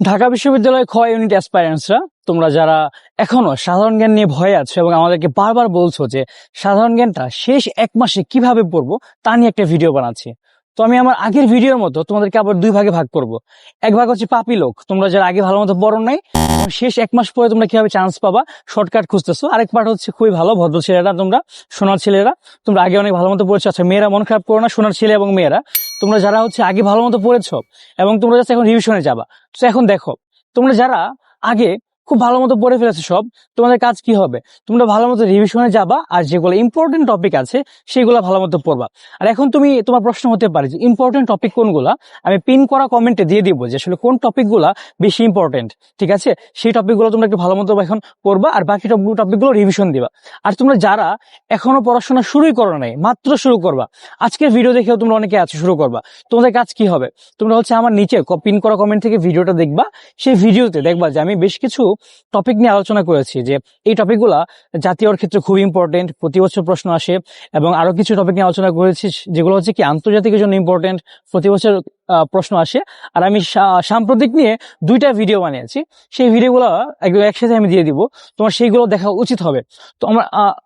ঢাকা বিশ্ববিদ্যালয় খ ইউনিট অ্যাসপাইরেন্টসরা তোমরা যারা এখনও সাধারণ জ্ঞান নিয়ে ভয়ে আছো এবং আমাদেরকে বারবার বলছো যে সাধারণ জ্ঞানটা শেষ এক মাসে কীভাবে পড়ব, তা নিয়ে একটা ভিডিও বানাচ্ছি। তো আমি আমার আগের ভিডিওর মতো তোমাদেরকে আবার দুই ভাগে ভাগ করব। এক ভাগ হচ্ছে পাপি লোক, তোমরা যারা আগে ভালো মতো পড়ো নাই শেষ এক মাস পরে তোমরা কীভাবে চান্স পাবা শর্টকাট খুঁজতেছো। আরেক পার্ট হচ্ছে খুবই ভালো, ভদ্র ছেলেরা তোমরা, সোনার ছেলেরা, তোমরা আগে অনেক ভালো মতো পড়েছো আচ্ছা মেয়েরা মন খারাপ করো না, সোনার ছেলে এবং মেয়েরা। তোমরা যারা হচ্ছে আগে ভালো মতো পড়েছ এবং তোমরা যাচ্ছে এখন রিভিশনে যাবা। তো এখন দেখো, তোমরা যারা আগে খুব ভালো মতো পড়ে ফেলেছো সব। তোমাদের কাজ কি হবে? তোমরা ভালো মতো রিভিশনে যাবা আর যেগুলো ইম্পর্টেন্ট টপিক আছে, সেগুলো ভালো মতো পড়বা। আর এখন তুমি, তোমার প্রশ্ন হতে পারে যে ইম্পর্টেন্ট টপিক কোনগুলা? আমি পিন করা কমেন্টে দিয়ে দিব যে আসলে কোন টপিকগুলা বেশি ইম্পর্টেন্ট ঠিক আছে? সেই টপিকগুলো তোমরা একটু ভালো মতো এখন পড়বা আর বাকি টপিকগুলো রিভিশন দিবা। আর তোমরা যারা এখনও পড়াশোনা শুরুই করো নাই, মাত্র শুরু করবা, আজকের ভিডিও দেখেও তোমরা অনেকে আছো, শুরু করবা। তোমাদের কাজ কি হবে? তোমরা হচ্ছে আমার নিচে পিন করা কমেন্ট থেকে ভিডিওটা দেখবা, সেই ভিডিওতে দেখবা যে আমি বেশ কিছু টপিক নিয়ে আলোচনা করেছি যে এই টপিকগুলা জাতীয়র ক্ষেত্রে খুব ইম্পর্টেন্ট প্রতি বছর প্রশ্ন আসে এবং আরও কিছু টপিক নিয়ে আলোচনা করেছি, যেগুলো হচ্ছে কি আন্তর্জাতিকের জন্য ইম্পর্টেন্ট প্রতি বছর প্রশ্ন আসে। আর আমি সাম্প্রতিক নিয়ে দুইটা ভিডিও বানিয়েছি। সেই ভিডিওগুলো একদম একসাথে আমি দিয়ে দিব। তোমার সেইগুলো দেখা উচিত হবে। তো আমার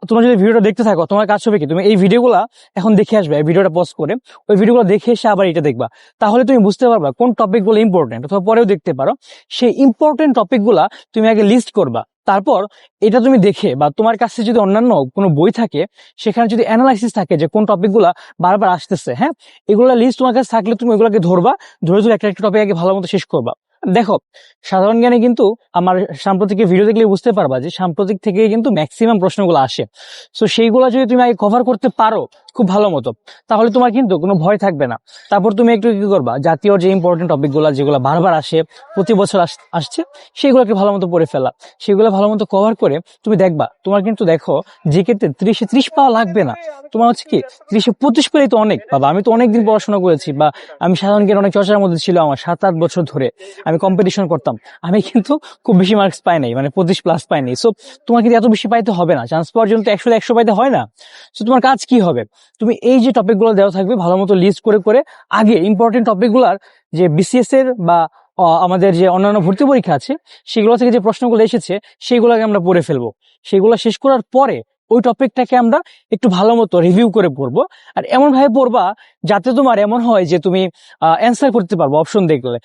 তোমরা যদি ভিডিওটা দেখতে থাকো, তোমার কাজ হবে কি? তুমি এই ভিডিওগুলো এখন দেখে আসবে ভিডিওটা পজ করে। ওই ভিডিওগুলো দেখে এসে আবার এটা দেখবা। তাহলে তুমি বুঝতে পারবা কোন টপিকগুলো ইম্পর্টেন্ট অথবা পরেও দেখতে পারো। সেই ইম্পর্টেন্ট টপিকগুলা তুমি আগে লিস্ট করবা। তারপর এটা তুমি দেখে বা তোমার কাছে যদি অন্যান্য কোনো বই থাকে, সেখানে যদি অ্যানালাইসিস থাকে যে কোন টপিকগুলো বারবার আসতেছে হ্যাঁ? এগুলো লিস্ট তোমার কাছে থাকলে তুমি ওগুলোকে ধরবা, ধরে ধরে একটা একটা টপিক আগে ভালো মতো শেষ করবা। দেখো, সাধারণ জ্ঞানে কিন্তু আমার সাম্প্রতিক ভিডিও দেখলে বুঝতে পারবা যে সাম্প্রতিক থেকে কিন্তু ম্যাক্সিমাম প্রশ্নগুলো আসে। সো সেইগুলো যদি তুমি আগে কভার করতে পারো, খুব ভালো মতো, তাহলে তোমার কিন্তু কোনো ভয় থাকবে না। তারপর তুমি একটু কি করবা, জাতীয় যে ইম্পর্টেন্ট টপিকগুলো যেগুলো বারবার আসে, প্রতি বছর আস- আসছে, সেগুলোকে ভালো মতো পড়ে ফেলা। সেগুলো ভালো মতো কভার করে তুমি দেখবা, তোমার কিন্তু দেখো জিকেতে ত্রিশে ত্রিশ পাওয়া লাগবে না। তোমার হচ্ছে কি, ত্রিশে পঁচিশ পেলেই তো অনেক, বাবা, আমি তো অনেকদিন পড়াশোনা করেছি, বা আমি সাধারণ জ্ঞান অনেক চর্চার মধ্যে ছিল আমার সাত আট বছর ধরে। আমি কম্পিটিশন করতাম। আমি কিন্তু খুব বেশি মার্কস পাই নাই মানে পঁচিশ প্লাস পাই নাই। সো তোমার কিন্তু এত বেশি পাইতে হবে না। চান্স পাওয়ার জন্য তো একশো একশো পাইতে হয় না। সো তোমার কাজ কি হবে? তুমি এই যে টপিকগুলো দেওয়া থাকবে, ভালো মতো লিস্ট করে করে আগে ইম্পর্টেন্ট টপিকগুলোর যে বিসিএস এর বা আমাদের যে অন্যান্য ভর্তি পরীক্ষা আছে, সেগুলো থেকে যে প্রশ্নগুলো এসেছে, সেগুলোকে আমরা পড়ে ফেলব। সেগুলো শেষ করার পরে ওই টপিকটাকে আমরা একটু ভালো মতো রিভিউ করে পড়ব। আর এমন ভাবে পড়বা যাতে তোমার এমন হয় যে তুমি অ্যান্সার করতে পারব অপশন দেখলে।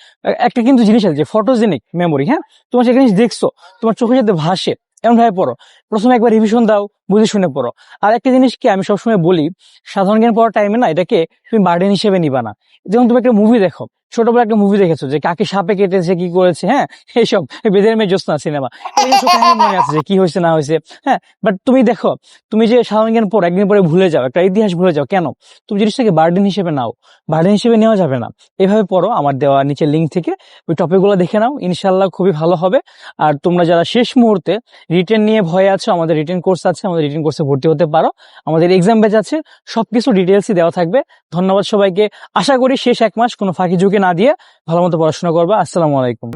একটা কিন্তু জিনিস আছে যে ফটোজেনিক মেমোরি হ্যাঁ? তোমার সেখানে দেখছ, তোমার চোখে যাতে ভাসে, এমন ভাবে পড়ো। প্রথমে একবার রিভিশন দাও, বুঝে শুনে পড়ো। আর একটা জিনিস কি আমি সবসময় বলি, সাধারণ জ্ঞান পড়ার টাইমে না এটাকে তুমি বার্ডেন হিসেবে নিবা না। যেমন তুমি একটা মুভি দেখো ছোটবেলা একটা মুভি দেখেছ? যে কাকে সাপে কেটেছে, কি করেছে হ্যাঁ? এইসব। বেদের মেয়ে জ্যোৎস্না সিনেমা। মনে আছে যে কি হয়েছে, না হয়েছে হ্যাঁ? বাট তুমি দেখো, তুমি যে সাধারণ জ্ঞান পড়ো, একদিন পরে ভুলে যাও, একটা ইতিহাস ভুলে যাও। কেন? তুমি জিনিসটাকে বার্ডেন হিসেবে নাও। বার্ডেন হিসেবে নেওয়া যাবে না। এভাবে পড়ো, আমার দেওয়া নিচের লিঙ্ক থেকে। ওই টপিকগুলো দেখে নাও ইনশাল্লাহ খুবই ভালো হবে। আর তোমরা যারা শেষ মুহূর্তে রিটেন নিয়ে ভয়ে আছো, আমাদের রিটেন কোর্স আছে, আমাদের রিটেন কোর্সে ভর্তি হতে পারো। আমাদের এক্সাম ব্যাচ আছে, সবকিছু ডিটেলসই দেওয়া থাকবে। ধন্যবাদ সবাইকে। আশা করি শেষ এক মাস, কোনো ফাঁকি ঝুঁকি না দিয়ে ভালো মতো পড়াশোনা করবা। আসসালামু আলাইকুম।